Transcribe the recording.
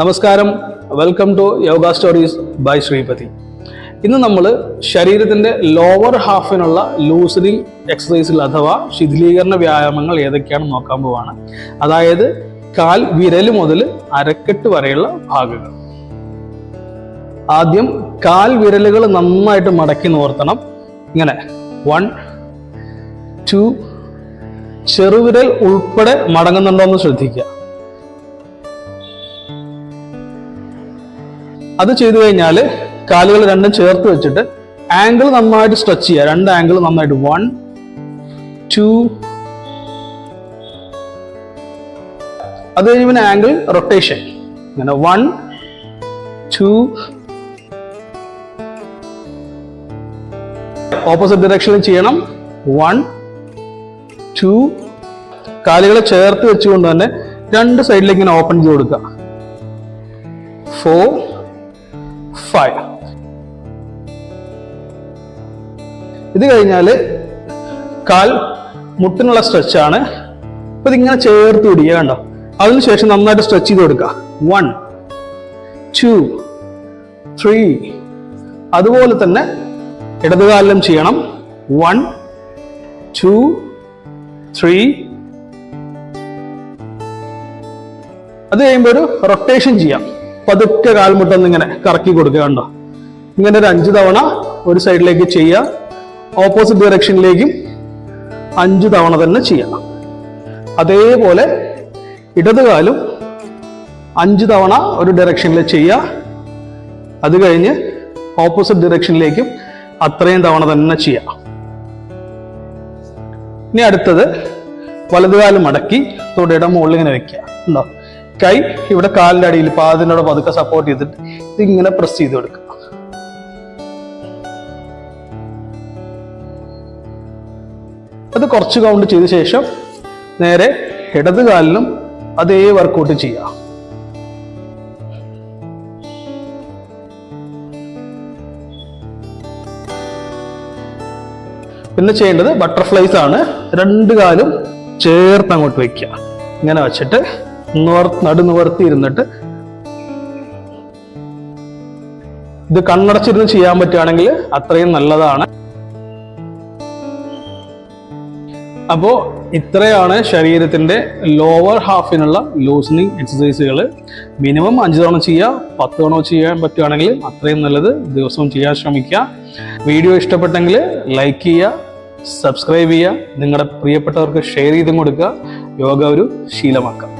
നമസ്കാരം. Welcome to yoga stories by Sreepathi ഇന്ന് നമ്മൾ ശരീരത്തിന്റെ ലോവർ ഹാഫിനുള്ള ലൂസനിങ് എക്സസൈസുകൾ അഥവാ ശിഥിലീകരണ വ്യായാമങ്ങൾ ഏതൊക്കെയാണെന്ന് നോക്കാൻ പോവാണ്. അതായത് കാൽ വിരൽ മുതൽ അരക്കെട്ട് വരെയുള്ള ഭാഗങ്ങൾ. ആദ്യം കാൽ വിരലുകൾ നന്നായിട്ട് മടക്കി നിവർത്തണം. ഇങ്ങനെ. വൺ ടു ചെറുവിരൽ ഉൾപ്പെടെ മടങ്ങുന്നുണ്ടോ എന്ന് ശ്രദ്ധിക്കുക. അത് ചെയ്തു കഴിഞ്ഞാൽ കാലുകൾ രണ്ടും ചേർത്ത് വെച്ചിട്ട് ആംഗിൾ നന്നായിട്ട് സ്ട്രെച്ച് ചെയ്യുക. രണ്ട് ആംഗിൾ നന്നായിട്ട്. വൺ ടു അത് കഴിഞ്ഞ് പിന്നെ ആംഗിൾ റൊട്ടേഷൻ ഇങ്ങനെ വൺ ടു ഓപ്പോസിറ്റ് ഡിറക്ഷനിൽ ചെയ്യണം. വൺ ടു കാലുകളെ ചേർത്ത് വെച്ചുകൊണ്ട് തന്നെ രണ്ട് സൈഡിലേക്ക് ഇങ്ങനെ ഓപ്പൺ ചെയ്ത് കൊടുക്കുക. ഫോർ ഫൈവ് ഇത് കഴിഞ്ഞാൽ കാൽ മുട്ടിനുള്ള സ്ട്രെച്ചാണ് അപ്പൊ ഇതിങ്ങനെ ചേർത്ത് പിടിക്കുക കണ്ടോ? അതിനുശേഷം നന്നായിട്ട് സ്ട്രെച്ച് ചെയ്ത് കൊടുക്കുക. വൺ ടു ത്രീ അതുപോലെ തന്നെ ഇടതുകാലിലും ചെയ്യണം. വൺ ടു ത്രീ അത് കഴിയുമ്പോൾ ഒരു റൊട്ടേഷൻ ചെയ്യാം. പതുക്കെ കാൽമുട്ടൊന്ന് ഇങ്ങനെ കറക്കി കൊടുക്കുക കണ്ടോ? ഇങ്ങനെ ഒരു അഞ്ച് തവണ ഒരു സൈഡിലേക്ക് ചെയ്യുക. ഓപ്പോസിറ്റ് ഡയറക്ഷനിലേക്കും അഞ്ച് തവണ തന്നെ ചെയ്യണം. അതേപോലെ ഇടതുകാലും അഞ്ച് തവണ ഒരു ഡയറക്ഷനിൽ ചെയ്യുക. അത് കഴിഞ്ഞ് ഓപ്പോസിറ്റ് ഡയറക്ഷനിലേക്കും അത്രയും തവണ തന്നെ ചെയ്യാം ഇനി അടുത്തത് വലതുകാലം മടക്കി തൊടയുടെ മുകളിൽ ഇങ്ങനെ വെക്കുക. ഉണ്ടോ കൈ ഇവിടെ കാലിന്റെ അടിയിൽ പാതിനോട് പതുക്കെ സപ്പോർട്ട് ചെയ്തിട്ട് ഇതിങ്ങനെ പ്രസ് ചെയ്ത് കൊടുക്കുക അത് കുറച്ച് കൗണ്ട് ചെയ്ത ശേഷം നേരെ ഇടത് കാലിലും അതേ വർക്കൗട്ട് ചെയ്യാം പിന്നെ ചെയ്യേണ്ടത് ബട്ടർഫ്ലൈസ് ആണ്. രണ്ട് കാലും ചേർത്ത് അങ്ങോട്ട് വെക്കുക. ഇങ്ങനെ വെച്ചിട്ട് നിവർ നടു നിവർത്തി ഇരുന്നിട്ട് ഇത് കണ്ണടച്ചിരുന്ന് ചെയ്യാൻ പറ്റുകയാണെങ്കിൽ അത്രയും നല്ലതാണ്. അപ്പോൾ ഇത്രയാണ് ശരീരത്തിന്റെ ലോവർ ഹാഫിനുള്ള ലൂസണിങ് എക്സസൈസുകൾ മിനിമം അഞ്ച് തവണ ചെയ്യുക പത്ത് തവണ ചെയ്യാൻ പറ്റുകയാണെങ്കിൽ അത്രയും നല്ലത്. ദിവസവും ചെയ്യാൻ ശ്രമിക്കുക. വീഡിയോ ഇഷ്ടപ്പെട്ടെങ്കിൽ ലൈക്ക് ചെയ്യുക സബ്സ്ക്രൈബ് ചെയ്യുക നിങ്ങളുടെ പ്രിയപ്പെട്ടവർക്ക് ഷെയർ ചെയ്തും കൊടുക്കുക. യോഗ ഒരു ശീലമാക്കാം.